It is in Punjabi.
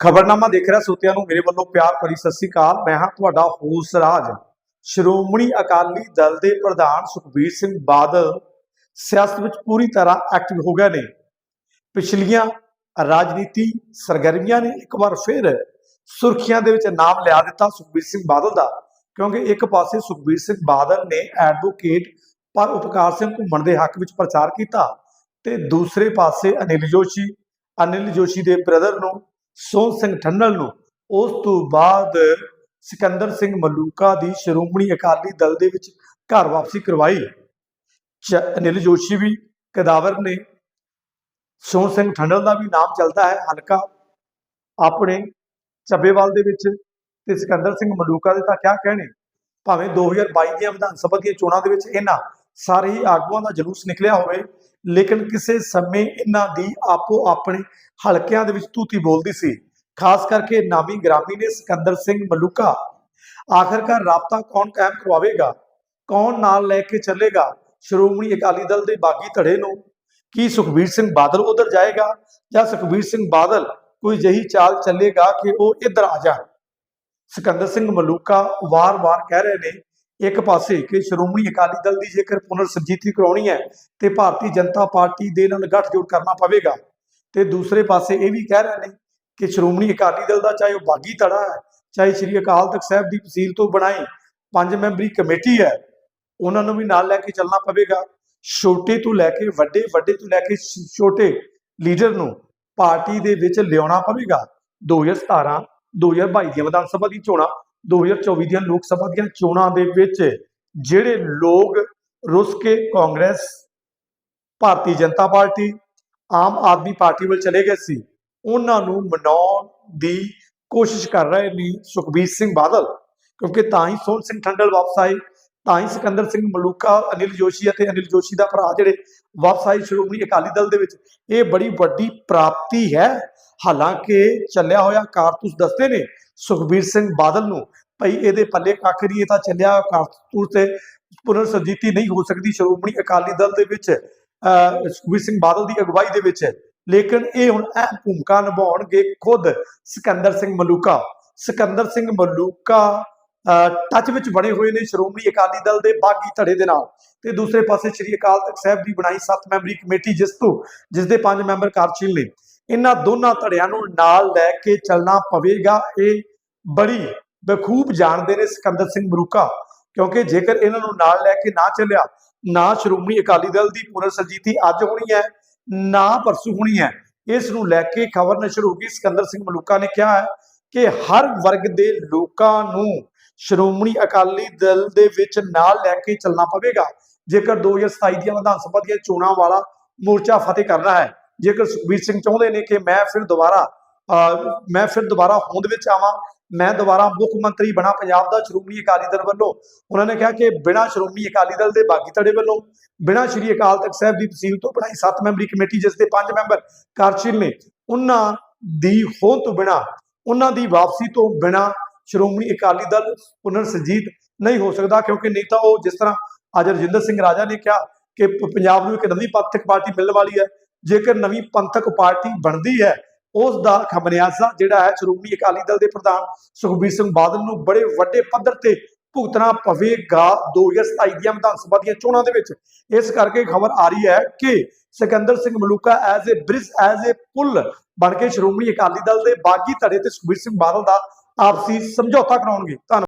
ਖਬਰਨਾਮਾ ਦੇਖ ਰਿਹਾ ਸੋਤਿਆਂ ਨੂੰ, ਮੇਰੇ ਵੱਲੋਂ ਪਿਆਰ ਭਰੀ ਸਤਿ ਸ੍ਰੀ ਅਕਾਲ। ਮੈਂ ਹਾਂ ਤੁਹਾਡਾ ਹੋਸ ਰਾਜ। ਸ਼੍ਰੋਮਣੀ ਅਕਾਲੀ ਦਲ ਦੇ ਪ੍ਰਧਾਨ ਸੁਖਬੀਰ ਸਿੰਘ ਬਾਦਲ ਸਿਆਸਤ ਵਿੱਚ ਪੂਰੀ ਤਰ੍ਹਾਂ ਐਕਟਿਵ ਹੋ ਗਏ ਨੇ। ਪਿਛਲੀਆਂ ਰਾਜਨੀਤੀ ਸਰਗਰਮੀਆਂ ਨੇ ਇੱਕ ਵਾਰ ਫਿਰ ਸੁਰਖੀਆਂ ਦੇ ਵਿੱਚ ਨਾਮ ਲਿਆ ਦਿੱਤਾ ਸੁਖਬੀਰ ਸਿੰਘ ਬਾਦਲ ਦਾ, ਕਿਉਂਕਿ ਇੱਕ ਪਾਸੇ ਸੁਖਬੀਰ ਸਿੰਘ ਬਾਦਲ ਨੇ ਐਡਵੋਕੇਟ ਪਰ ਉਪਕਾਰ ਸਿੰਘ ਘੁੰਮਣ ਦੇ ਹੱਕ ਵਿੱਚ ਪ੍ਰਚਾਰ ਕੀਤਾ ਤੇ ਦੂਸਰੇ ਪਾਸੇ ਅਨਿਲ ਜੋਸ਼ੀ ਅਨਿਲ ਜੋਸ਼ੀ ਦੇ ਬ੍ਰਦਰ ਨੂੰ ਸੋਹਣ ਸਿੰਘ ਠੰਡਲ ਨੂੰ। ਉਸ ਤੋਂ ਬਾਅਦ ਸਿਕੰਦਰ ਸਿੰਘ ਮਲੂਕਾ ਦੀ ਸ਼੍ਰੋਮਣੀ ਅਕਾਲੀ ਦਲ ਦੇ ਵਿੱਚ ਘਰ ਵਾਪਸੀ ਕਰਵਾਈ। ਅਨਿਲ ਜੋਸ਼ੀ ਵੀ ਕਦਾਵਰ ਨੇ। ਸੋਹਣ ਸਿੰਘ ਠੰਡਲ ਦਾ ਵੀ ਨਾਮ ਚੱਲਦਾ ਹੈ, ਹਲਕਾ ਆਪਣੇ ਚੱਬੇਵਾਲ ਦੇ ਵਿੱਚ ਤੇ ਸਿਕੰਦਰ ਸਿੰਘ ਮਲੂਕਾ ਦੇ ਤਾਂ ਕਿਆ ਕਹਿਣੇ? ਭਾਵੇਂ 2022 ਦੀਆਂ ਵਿਧਾਨ ਸਭਾ ਦੀਆਂ ਚੋਣਾਂ ਦੇ ਵਿੱਚ ਇਹਨਾਂ ਸਾਰੇ ਹੀ ਆਗੂਆਂ ਦਾ ਜਲੂਸ ਨਿਕਲਿਆ ਹੋਵੇ, ਲੇਕਿਨ ਕਿਸੇ ਸਮੇਂ ਇਹਨਾਂ ਦੀ ਆਪੋ ਆਪਣੇ ਹਲਕਿਆਂ ਦੇ ਵਿੱਚ ਤੂਤੀ ਬੋਲਦੀ ਸੀ। ਖਾਸ ਕਰਕੇ ਨਾਮੀ ਗ੍ਰਾਮੀ ਨੇ ਸਿਕੰਦਰ ਸਿੰਘ ਮਲੂਕਾ। ਆਖਰਕਾਰ ਰਾਬਤਾ ਕੌਣ ਕਾਇਮ ਕਰਵਾਵੇਗਾ? ਕੌਣ ਨਾਲ ਲੈ ਕੇ ਚੱਲੇਗਾ? ਸ਼੍ਰੋਮਣੀ ਅਕਾਲੀ ਦਲ ਦੇ ਬਾਗੀ ਧੜੇ ਨੂੰ ਕੀ ਸੁਖਬੀਰ ਸਿੰਘ ਬਾਦਲ ਉਧਰ ਜਾਏਗਾ ਜਾਂ ਸੁਖਬੀਰ ਸਿੰਘ ਬਾਦਲ ਕੋਈ ਜਹੀ ਚਾਲ ਚੱਲੇਗਾ ਕਿ ਉਹ ਇੱਧਰ ਆ ਜਾਣ? ਸਿਕੰਦਰ ਸਿੰਘ ਮਲੂਕਾ ਵਾਰ-ਵਾਰ ਕਹਿ ਰਹੇ ਨੇ ਇੱਕ ਪਾਸੇ ਕਿ ਸ਼੍ਰੋਮਣੀ ਅਕਾਲੀ ਦਲ ਦੀ ਜੇਕਰ ਪੁਨਰ ਸੰਜੀਤੀ ਕਰਾਉਣੀ ਹੈ ਤੇ ਭਾਰਤੀ ਜਨਤਾ ਪਾਰਟੀ ਦੇ ਨਾਲ ਗੱਠਜੋੜ ਕਰਨਾ ਪਵੇਗਾ। ਤੇ ਦੂਸਰੇ ਪਾਸੇ ਇਹ ਵੀ ਕਹਿ ਰਹੇ ਨੇ ਕਿ ਸ਼੍ਰੋਮਣੀ ਅਕਾਲੀ ਦਲ ਦਾ ਚਾਹੇ ਉਹ ਬਾਗੀ ਧੜਾ ਹੈ, ਚਾਹੇ ਸ੍ਰੀ ਅਕਾਲ ਤਖਤ ਸਾਹਿਬ ਦੀ ਤਹਿਸੀਲ ਤੋਂ ਬਣਾਈ ਪੰਜ ਮੈਂਬਰੀ ਕਮੇਟੀ ਹੈ, ਉਹਨਾਂ ਨੂੰ ਵੀ ਨਾਲ ਲੈ ਕੇ ਚੱਲਣਾ ਪਵੇਗਾ। ਛੋਟੇ ਤੋਂ ਲੈ ਕੇ ਵੱਡੇ ਵੱਡੇ ਤੋਂ ਲੈ ਕੇ ਛੋਟੇ ਲੀਡਰ ਨੂੰ ਪਾਰਟੀ ਦੇ ਵਿੱਚ ਲਿਆਉਣਾ ਪਵੇਗਾ। 2017 2022 ਦੀਆਂ ਵਿਧਾਨ ਸਭਾ ਦੀ ਚੋਣਾਂ 2024 ਦੀਆਂ ਲੋਕ ਸਭਾ ਦੀਆਂ ਚੋਣਾਂ ਦੇ ਵਿੱਚ ਜਿਹੜੇ ਲੋਕ ਰੁੱਸ ਕੇ Congress, Bharatiya Janata Party, Aam Aadmi Party ਵੱਲ ਚਲੇ ਗਏ ਸੀ, ਉਹਨਾਂ ਨੂੰ ਮਨਾਉਣ ਦੀ ਕੋਸ਼ਿਸ਼ ਕਰ ਰਹੇ ਨੇ ਸੁਖਬੀਰ ਸਿੰਘ ਬਾਦਲ, ਕਿਉਂਕਿ ਤਾਂ ਹੀ ਸੋਹਣ ਸਿੰਘ ਠੰਡਲ ਵਾਪਸ ਆਏ, ਤਾਂ ਹੀ ਸਿਕੰਦਰ ਸਿੰਘ ਮਲੂਕਾ, ਅਨਿਲ ਜੋਸ਼ੀ ਅਤੇ ਅਨਿਲ ਜੋਸ਼ੀ ਦਾ ਭਰਾ ਜਿਹੜੇ ਵਾਪਸ ਆਏ ਸ਼੍ਰੋਮਣੀ ਅਕਾਲੀ ਦਲ ਦੇ ਵਿੱਚ, ਇਹ ਬੜੀ ਵੱਡੀ ਪ੍ਰਾਪਤੀ ਹੈ ਹਾਲਾਂਕਿ ਚੱਲਿਆ ਹੋਇਆ ਕਾਰਤੂਸ ਦੱਸਦੇ ਨੇ ਸੁਖਬੀਰ ਸਿੰਘ ਬਾਦਲ ਨੂੰ ਭਈ ਇਹਦੇ ਪੱਲੇ ਕੱਖ ਨਹੀਂ ਇਹ ਤਾਂ ਚੱਲਿਆ ਕਾਰਤੂਸ ਤੇ ਪੁਨਰ ਸੰਜੀਤੀ ਨਹੀਂ ਹੋ ਸਕਦੀ ਸ਼੍ਰੋਮਣੀ ਅਕਾਲੀ ਦਲ ਦੇ ਵਿੱਚ ਸੁਖਬੀਰ ਸਿੰਘ ਬਾਦਲ ਦੀ ਅਗਵਾਈ ਦੇ ਵਿੱਚ। ਲੇਕਿਨ ਇਹ ਹੁਣ ਅਹਿਮ ਭੂਮਿਕਾ ਨਿਭਾਉਣਗੇ ਖੁਦ ਸਿਕੰਦਰ ਸਿੰਘ ਮਲੂਕਾ। ਸਿਕੰਦਰ ਸਿੰਘ ਮਲੂਕਾ ਅਹ, ਟੱਚ ਵਿੱਚ ਬਣੇ ਹੋਏ ਨੇ ਸ਼੍ਰੋਮਣੀ ਅਕਾਲੀ ਦਲ ਦੇ ਬਾਗੀ ਧੜੇ ਦੇ ਨਾਲ। ਤੇ ਦੂਸਰੇ ਪਾਸੇ ਸ੍ਰੀ ਅਕਾਲ ਤਖਤ ਸਾਹਿਬ ਦੀ ਬਣਾਈ 7 ਮੈਂਬਰੀ ਕਮੇਟੀ ਜਿਸ ਤੋਂ ਜਿਸ ਦੇ 5 ਮੈਂਬਰ ਕਾਰਜਸ਼ੀਲ ਨੇ। ਇਹਨਾਂ ਦੋਨਾਂ ਧੜਿਆਂ ਨੂੰ ਨਾਲ ਲੈ ਕੇ ਚੱਲਣਾ ਪਵੇਗਾ। ਇਹ ਬੜੀ ਬਖੂਬ ਜਾਣਦੇ ਨੇ ਸਿਕੰਦਰ ਸਿੰਘ ਮਰੂਕਾ ਕਿਉਂਕਿ ਜੇਕਰ ਇਹਨਾਂ ਨੂੰ ਨਾਲ ਲੈ ਕੇ ਨਾ ਚੱਲਿਆ, ਨਾ ਸ਼੍ਰੋਮਣੀ ਅਕਾਲੀ ਦਲ ਦੀ ਪੁਨਰ ਸੰਜੀਤੀ ਅੱਜ ਹੋਣੀ ਹੈ, ਨਾ ਪਰਸੋਂ ਹੋਣੀ ਹੈ, ਇਸ ਨੂੰ ਲੈ ਕੇ ਖਬਰ ਨਸ਼ਰ ਹੋ ਗਈ। ਸਿਕੰਦਰ ਸਿੰਘ ਮਲੂਕਾ ਨੇ ਕਿਹਾ ਹੈ ਕਿ ਹਰ ਵਰਗ ਦੇ ਲੋਕਾਂ ਨੂੰ ਸ਼੍ਰੋਮਣੀ ਅਕਾਲੀ ਦਲ ਦੇ ਵਿੱਚ ਨਾਲ ਲੈ ਕੇ ਚੱਲਣਾ ਪਵੇਗਾ। ਜੇਕਰ 2027 ਦੀਆਂ ਵਿਧਾਨ ਸਭਾ ਦੀਆਂ ਚੋਣਾਂ ਵਾਲਾ ਮੋਰਚਾ ਫਤਿਹ ਕਰਨਾ ਹੈ ਜੇਕਰ ਸੁਖਬੀਰ ਸਿੰਘ ਚਾਹੁੰਦੇ ਨੇ ਕਿ ਮੈਂ ਫਿਰ ਦੁਬਾਰਾ ਮੈਂ ਫਿਰ ਦੁਬਾਰਾ ਹੋਂਦ ਵਿੱਚ ਆਵਾਂ, ਮੈਂ ਦੁਬਾਰਾ ਮੁੱਖ ਮੰਤਰੀ ਬਣਾ ਪੰਜਾਬ ਦਾ ਸ਼੍ਰੋਮਣੀ ਅਕਾਲੀ ਦਲ ਵੱਲੋਂ, ਉਹਨਾਂ ਨੇ ਕਿਹਾ ਕਿ ਬਿਨਾਂ ਸ਼੍ਰੋਮਣੀ ਅਕਾਲੀ ਦਲ ਦੇ ਬਾਗੀ ਧੜੇ ਵੱਲੋਂ, ਬਿਨਾਂ ਸ਼੍ਰੀ ਅਕਾਲ ਤਖਤ ਸਾਹਿਬ ਦੀ ਤਹਿਸੀਲ ਤੋਂ ਬਣਾਈ 7 ਮੈਂਬਰੀ ਕਮੇਟੀ, ਜਿਸ ਦੇ 5 ਮੈਂਬਰ ਕਾਰਜਸ਼ੀਲ ਨੇ, ਉਹਨਾਂ ਦੀ ਹੋਂਦ ਤੋਂ ਬਿਨਾਂ, ਉਹਨਾਂ ਦੀ ਵਾਪਸੀ ਤੋਂ ਬਿਨਾਂ ਸ਼੍ਰੋਮਣੀ ਅਕਾਲੀ ਦਲ ਪੁਨਰ ਸੰਜੀਤ ਨਹੀਂ ਹੋ ਸਕਦਾ, ਕਿਉਂਕਿ ਨਹੀਂ ਤਾਂ ਉਹ ਜਿਸ ਤਰ੍ਹਾਂ ਅੱਜ ਰਜਿੰਦਰ ਸਿੰਘ ਰਾਜਾ ਨੇ ਕਿਹਾ ਕਿ ਪੰਜਾਬ ਨੂੰ ਇੱਕ ਨਵੀਂ ਪੰਥਕ ਪਾਰਟੀ ਮਿਲਣ ਵਾਲੀ ਹੈ। ਜੇਕਰ ਨਵੀਂ ਪੰਥਕ ਪਾਰਟੀ ਬਣਦੀ ਹੈ, ਉਸ ਦਾ ਖਮਨਿਆਜ਼ਾ ਜਿਹੜਾ ਹੈ ਸ਼੍ਰੋਮਣੀ ਅਕਾਲੀ ਦਲ ਦੇ ਪ੍ਰਧਾਨ ਸੁਖਬੀਰ ਸਿੰਘ ਬਾਦਲ ਨੂੰ ਬੜੇ ਵੱਡੇ ਪੱਧਰ ਤੇ ਭੁਗਤਣਾ ਪਵੇਗਾ 2027 ਦੀਆਂ ਵਿਧਾਨ ਸਭਾ ਦੀਆਂ ਚੋਣਾਂ ਦੇ ਵਿੱਚ। ਇਸ ਕਰਕੇ ਖਬਰ ਆ ਰਹੀ ਹੈ ਕਿ Sikandar Singh Maluka as a bridge as a ਪੁਲ ਬਣ ਕੇ ਸ਼੍ਰੋਮਣੀ ਅਕਾਲੀ ਦਲ ਦੇ ਬਾਗੀ ਧੜੇ ਤੇ ਸੁਖਬੀਰ ਸਿੰਘ ਬਾਦਲ ਦਾ ਆਪਸੀ ਸਮਝੌਤਾ ਕਰਾਉਣਗੇ। ਧੰਨਵਾਦ।